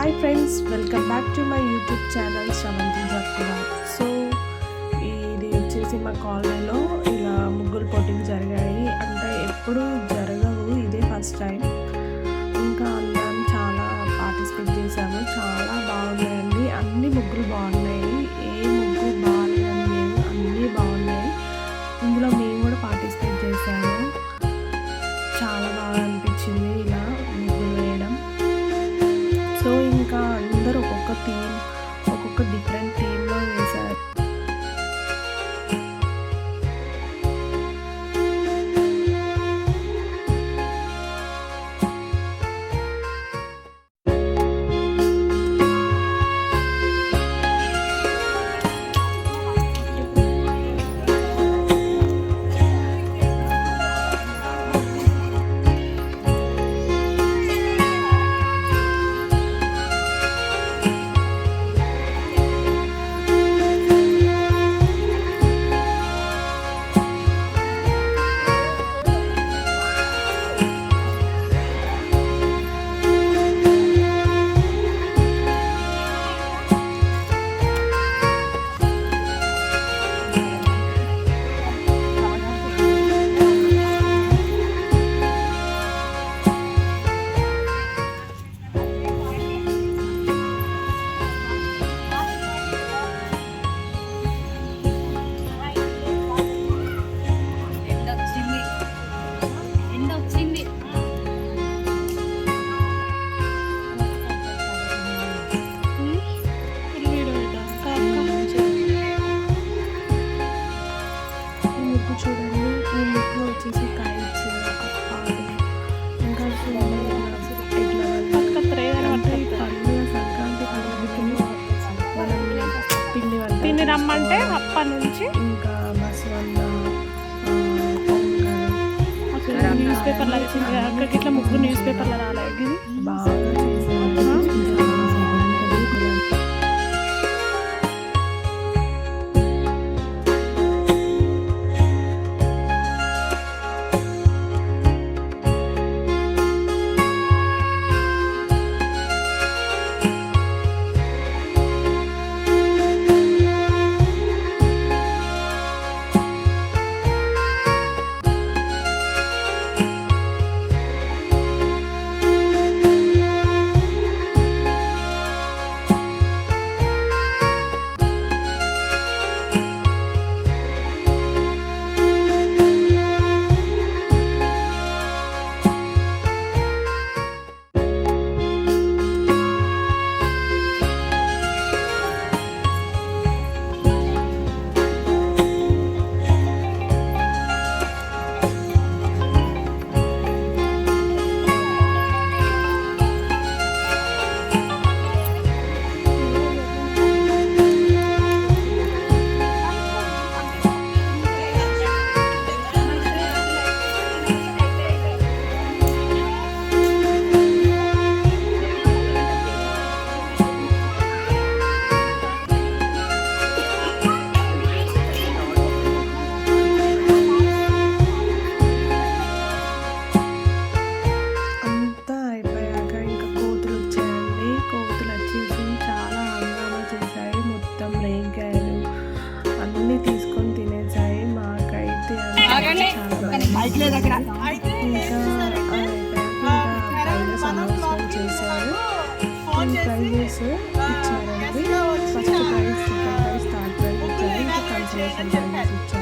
Hi friends welcome back to my YouTube channel Sravanthi Jakkula so ఇది వచ్చేసి మా కాలనీలో ఇలా ముగ్గులు పోటీలు జరిగాయి. అంటే ఎప్పుడు జరగవు ఇదే ఫస్ట్ టైం ఇంకా అందరం చాలా పార్టిసిపేట్ చేశాము చాలా తిని రమ్మంటే చేసుకోవడం. అప్ప నుంచి ఇంకా న్యూస్ పేపర్లో వచ్చింది అక్కడికి ఇట్లా ముగ్గురు న్యూస్ పేపర్లో రాలేదు బాగా అన్నీ తీసుకొని తినేసాయి. మాకైతే అనౌన్స్మెంట్ చేశారు. ప్రైజెస్ ఇచ్చారండి first prize second prize third prize ఇచ్చారు ఇంకా కన్సలేషన్ ప్రైజెస్ ఇచ్చారు.